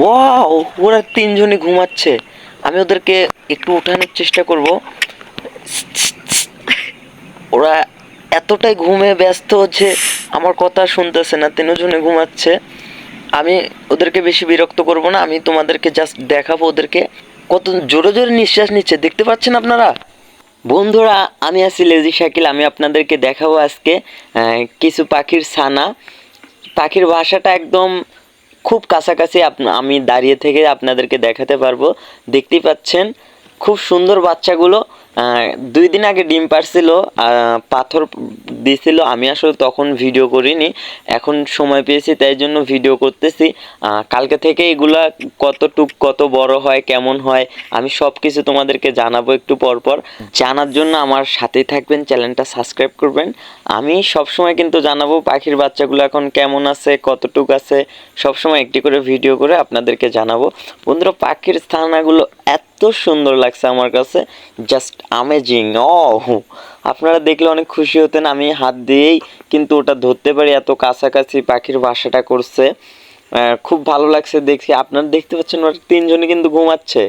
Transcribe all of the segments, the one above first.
Wow, ওরা তিনজনই ঘুমাচ্ছে। আমি ওদেরকে একটু ওঠানোর চেষ্টা করব। ওরা এতটাই ঘুমে ব্যস্ত যে আমার কথা শুনতেছে না তিনজনে ঘুমাচ্ছে। আমি ওদেরকে বেশি বিরক্ত করব না, আমি তোমাদেরকে জাস্ট দেখাবো ওদেরকে। কত জোরে জোরে নিঃশ্বাস নিচ্ছে, দেখতে পাচ্ছেন আপনারা? বন্ধুরা, আমি আছি লেজি শাকিল, আমি আপনাদেরকে দেখাবো আজকে কিছু পাখির ছানা। পাখির বাসাটা একদম খুব কাছাকাছি আমি দাঁড়িয়ে থেকে আপনাদেরকে দেখাতে পারব। দেখতেই পাচ্ছেন, খুব সুন্দর বাচ্চাগুলো দুই দিন আগে ডিম পারছিল পাথর দিছিল, আমি আসলে তখন ভিডিও করিনি। এখন সময় পেয়েছি, তাই জন্য ভিডিও করতেছি। কালকে থেকে এগুলা কতটুক, কত বড় হয়, কেমন হয়, আমি সব কিছু তোমাদেরকে জানাব একটু পর পর জানার জন্য আমার সাথেই থাকবেন, চ্যানেলটা সাবস্ক্রাইব করবেন। আমি সবসময় কিন্তু জানাব পাখির বাচ্চাগুলো এখন কেমন আছে, কতটুক আছে, সবসময় একটি করে ভিডিও করে আপনাদেরকে জানাব। বন্ধুরা, পাখির স্থানাগুলো এত সুন্দর লাগছে আমার কাছে। জাস্ট আমেজিং ও আপনারা দেখলে অনেক খুশি হতেন, আমি হাত দিয়েই কিন্তু ওটা ধরতে পারি, এত কাছাকাছি পাখির বাসাটা করছে। খুব ভালো লাগছে দেখছি। আপনারা দেখতে পাচ্ছেন তিনজনে কিন্তু ঘুমাচ্ছে।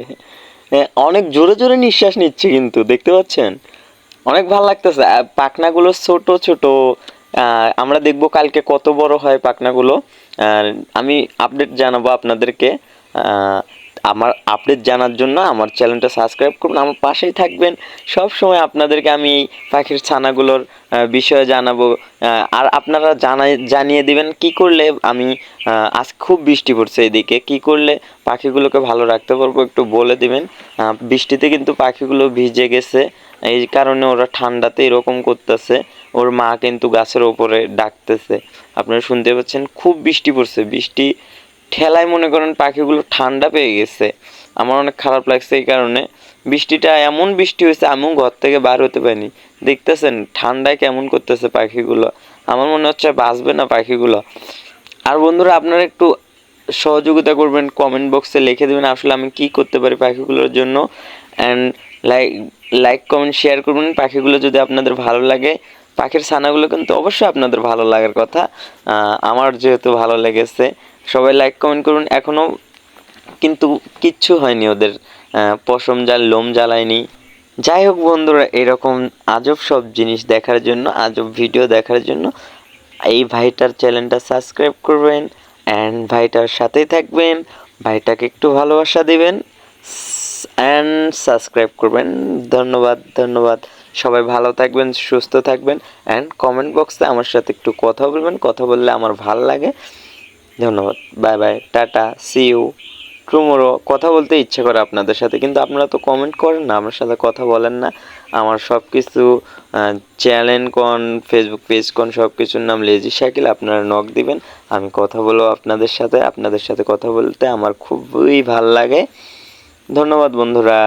অনেক জোরে জোরে নিঃশ্বাস নিচ্ছে কিন্তু, দেখতে পাচ্ছেন? অনেক ভালো লাগতেছে। পাখনাগুলো ছোট ছোট। আমরা দেখব কালকে কত বড় হয় পাখনাগুলো। আমি আপডেট জানাব আপনাদেরকে। আমার আপডেট জানার জন্য আমার চ্যানেলটা সাবস্ক্রাইব করুন। আমার পাশেই থাকবেন। সব সময় আপনাদেরকে আমি এই পাখির ছানাগুলোর বিষয়ে জানাব। আর আপনারা জানাই, জানিয়ে দিবেন কি করলে আমি আজ খুব বৃষ্টি পড়ছে এদিকে। কি করলে পাখিগুলোকে ভালো রাখতে পারব একটু বলে দিবেন। বৃষ্টিতে কিন্তু পাখিগুলো ভিজে গেছে। এই কারণে ওরা ঠান্ডাতে এরকম করতেছে। ওর মা কিন্তু গাছের ওপরে ডাকতেছে। আপনারা শুনতে পাচ্ছেন, খুব বৃষ্টি পড়ছে। বৃষ্টি ঠেলায় মনে করেন পাখিগুলো ঠান্ডা পেয়ে গেছে। আমার অনেক খারাপ লাগছে এই কারণে। বৃষ্টিটা এমন বৃষ্টি হয়েছে, আমিও ঘর থেকে বার হতে পারিনি। দেখতেছেন, ঠান্ডায় কেমন করতেছে পাখিগুলো। আমার মনে হচ্ছে বাঁচবে না পাখিগুলো। আর বন্ধুরা, আপনারা একটু সহযোগিতা করবেন কমেন্ট বক্সে লিখে দেবেন আসলে আমি কি করতে পারি পাখিগুলোর জন্য। And like like comment share করবেন। পাখিগুলো যদি আপনাদের ভালো লাগে পাখির ছানাগুলো কিন্তু অবশ্যই আপনাদের ভালো লাগার কথা। আমার যেহেতু ভালো লেগেছে, সবাই লাইক কমেন্ট করুন। এখনও কিন্তু কিচ্ছু হয়নি ওদের পশম জাল, লোম জ্বালায়নি। যাই হোক বন্ধুরা, এরকম আজব সব জিনিস দেখার জন্য, আজব ভিডিও দেখার জন্য এই ভাইটার চ্যানেলটা সাবস্ক্রাইব করবেন অ্যান্ড ভাইটার সাথেই থাকবেন। ভাইটাকে একটু ভালোবাসা দেবেন। অ্যান্ড সাবস্ক্রাইব করবেন। ধন্যবাদ ধন্যবাদ। সবাই ভালো থাকবেন, সুস্থ থাকবেন অ্যান্ড কমেন্ট বক্সে আমার সাথে একটু কথা বলবেন, কথা বললে আমার ভালো লাগে। ধন্যবাদ bye bye tata see you tomorrow কথা বলতে ইচ্ছে করে আপনাদের সাথে, কিন্তু আপনারা তো কমেন্ট করেন না, আমার সাথে কথা বলেন না। আমার সব কিছু চ্যানেল কোন ফেসবুক পেজ কোন সব কিছুর নাম লেজি সাইকেল আপনারা নক দিবেন। আমি কথা বলব আপনাদের সাথে আপনাদের সাথে কথা বলতে আমার খুবই ভালো লাগে। ধন্যবাদ বন্ধুরা।